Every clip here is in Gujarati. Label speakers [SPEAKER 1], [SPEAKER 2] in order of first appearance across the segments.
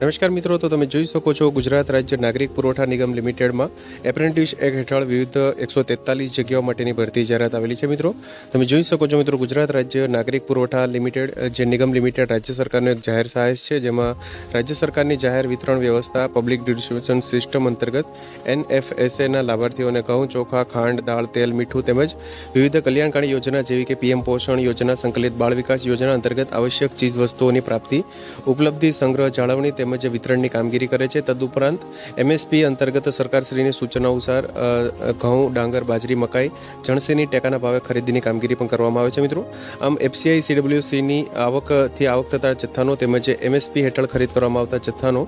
[SPEAKER 1] નમસ્કાર મિત્રો, તો તમે જોઈ શકો છો ગુજરાત રાજ્ય નાગરિક પુરવઠા નિગમ લિમિટેડમાં એપ્રેન્ટિસ એક્ટ હેઠળ વિવિધ એકસો તેતાલીસ જગ્યાઓ માટેની ભરતી જાહેરાત આવેલી છે મિત્રો. તમે જોઈ શકો છો મિત્રો, ગુજરાત રાજ્ય નાગરિક પુરવઠા લિમિટેડ જે નિગમ લિમિટેડ રાજ્ય સરકારનો એક જાહેર સહાય છે, જેમાં રાજ્ય સરકારની જાહેર વિતરણ વ્યવસ્થા, પબ્લિક ડિસ્ટ્રીબ્યુશન સિસ્ટમ અંતર્ગત એનએફએસએના લાભાર્થીઓને ઘઉં, ચોખા, ખાંડ, દાળ, તેલ, મીઠું તેમજ વિવિધ કલ્યાણકારી યોજના જેવી કે પીએમ પોષણ યોજના, સંકલિત બાળ વિકાસ યોજના અંતર્ગત આવશ્યક ચીજ વસ્તુઓની પ્રાપ્તિ, ઉપલબ્ધિ સંગ્રહ, જાળવણી તેમજ વિતરણની કામગીરી કરે છે. તદુપરાંત એમએસપી અંતર્ગત સરકારશ્રીની સૂચના અનુસાર ઘઉં, ડાંગર, બાજરી, મકાઈ, જણસીની ટેકાના ભાવે ખરીદીની કામગીરી પણ કરવામાં આવે છે મિત્રો. આમ એફસીઆઈ સીડબ્લ્યુસીની આવકથી આવક થતા જથ્થાનો તેમજ એમએસપી હેઠળ ખરીદ કરવામાં આવતા જથ્થાનો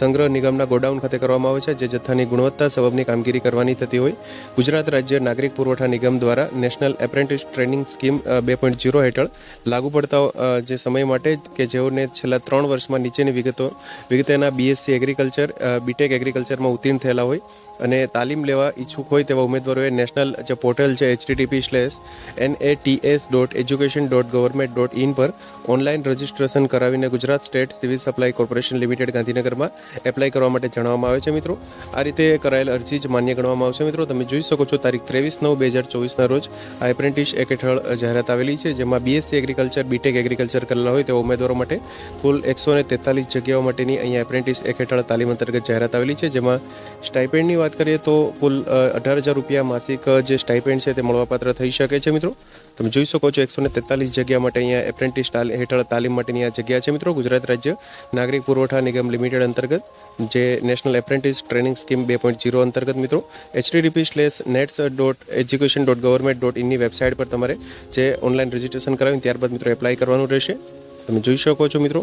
[SPEAKER 1] સંગ્રહ નિગમના ગોડાઉન ખાતે કરવામાં આવે છે. જે જથ્થાની ગુણવત્તા સબબની કામગીરી કરવાની થતી હોય. ગુજરાત રાજ્ય નાગરિક પુરવઠા નિગમ દ્વારા નેશનલ એપ્રેન્ટિસ ટ્રેનિંગ સ્કીમ બે પોઈન્ટ જીરો હેઠળ લાગુ પડતા જે સમય માટે કે જેઓને છેલ્લા ત્રણ વર્ષમાં નીચેની વિગતો વિગતેના બીએસસી એગ્રીકલ્ચર બીટેક એગ્રીકલ્ચરમાં ઉત્તીર્ણ થયેલા હોય અને તાલીમ લેવા ઈચ્છુક હોય તેવા ઉમેદવારોએ નેશનલ જે પોર્ટલ છે HTTP slash N A TS dot education dot government dot in પર ઓનલાઈન રજિસ્ટ્રેશન કરાવીને Gujarat state civil supply corporation limited ગાંધીનગરમાં એપ્લાય કરવા માટે જણાવવામાં આવે છે મિત્રો. આ રીતે કરાયેલ અરજી જ માન્ય ગણવામાં આવશે મિત્રો. તમે જોઈ શકો છો તારીખ ત્રેવીસ નવ બે હજાર ચોવીસના રોજ આ એપ્રેન્ટિસ એક હેઠળ જાહેરાત આવેલી છે, જેમાં બીએસસી એગ્રીકલ્ચર બીટેક એગ્રીકલ્ચર કરેલા હોય તેવા ઉમેદવારો માટે કુલ એકસો ને તેતાલીસ જગ્યાઓ માટેની અહીંયા એપ્રેન્ટિસ એક હેઠળ તાલીમ અંતર્ગત જાહેરાત આવેલી છે, જેમાં સ્ટાઇપેન્ડની વાત કરીએ તો કુલ અઢાર હજાર રૂપિયા માસિક જે સ્ટાઇપેન્ડ છે તે મળવાપાત્ર થઈ શકે છે, મિત્રો. તમે જોઈ શકો છો એકસો ને તેતાલીસ જગ્યા માટે અહીંયા એપ્રેન્ટિસ હેઠળ તાલીમ માટેની આ જગ્યા છે, મિત્રો. ગુજરાત રાજ્ય નાગરિક પુરવઠા નિગમ લિમિટેડ અંતર્ગત, જે નેશનલ એપ્રેન્ટિસ ટ્રેનિંગ સ્કીમ બે પોઈન્ટ જીરો અંતર્ગત, મિત્રો. HTTP slash NATS dot education dot government dot ઇનની website પર તમારે જે ઓનલાઈન રજિસ્ટ્રેશન કરાવ્યું ત્યારબાદ, મિત્રો, એપ્લાય કરવાનું રહેશે. તમે જોઈ શકો છો, મિત્રો.